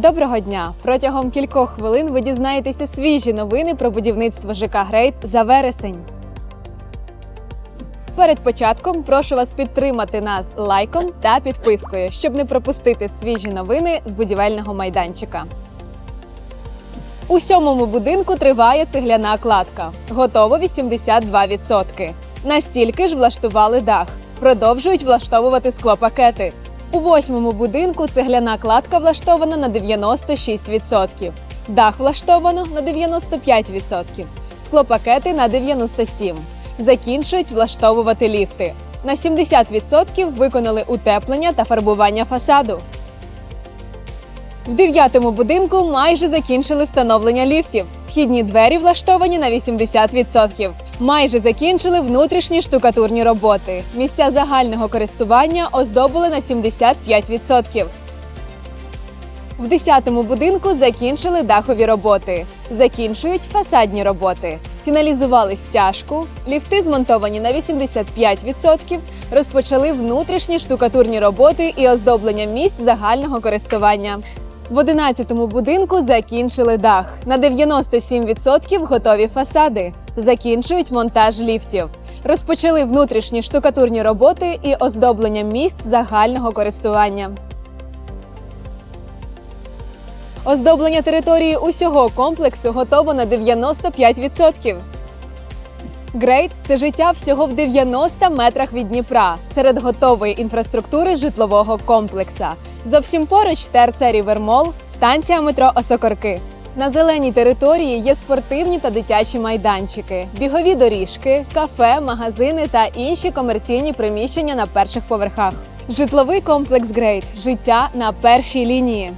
Доброго дня! Протягом кількох хвилин ви дізнаєтеся свіжі новини про будівництво ЖК Грейт за вересень. Перед початком прошу вас підтримати нас лайком та підпискою, щоб не пропустити свіжі новини з будівельного майданчика. У сьомому будинку триває цегляна кладка. Готово 82%. Настільки ж влаштували дах. Продовжують влаштовувати склопакети. У восьмому будинку цегляна кладка влаштована на 96%. Дах влаштовано на 95%. Склопакети на 97%. Закінчують влаштовувати ліфти. На 70% виконали утеплення та фарбування фасаду. В дев'ятому будинку майже закінчили встановлення ліфтів. Вхідні двері влаштовані на 80%. Майже закінчили внутрішні штукатурні роботи. Місця загального користування оздобили на 75%. В 10-му будинку закінчили дахові роботи. Закінчують фасадні роботи. Фіналізували стяжку, ліфти змонтовані на 85%, розпочали внутрішні штукатурні роботи і оздоблення місць загального користування. В 11-му будинку закінчили дах. На 97% готові фасади. Закінчують монтаж ліфтів. Розпочали внутрішні штукатурні роботи і оздоблення місць загального користування. Оздоблення території усього комплексу готово на 95%. Грейт це життя всього в 90 метрах від Дніпра серед готової інфраструктури житлового комплекса. Зовсім поруч ТРЦ Рівермол, станція метро Осокорки. На зеленій території є спортивні та дитячі майданчики, бігові доріжки, кафе, магазини та інші комерційні приміщення на перших поверхах. Житловий комплекс Грейт життя на першій лінії.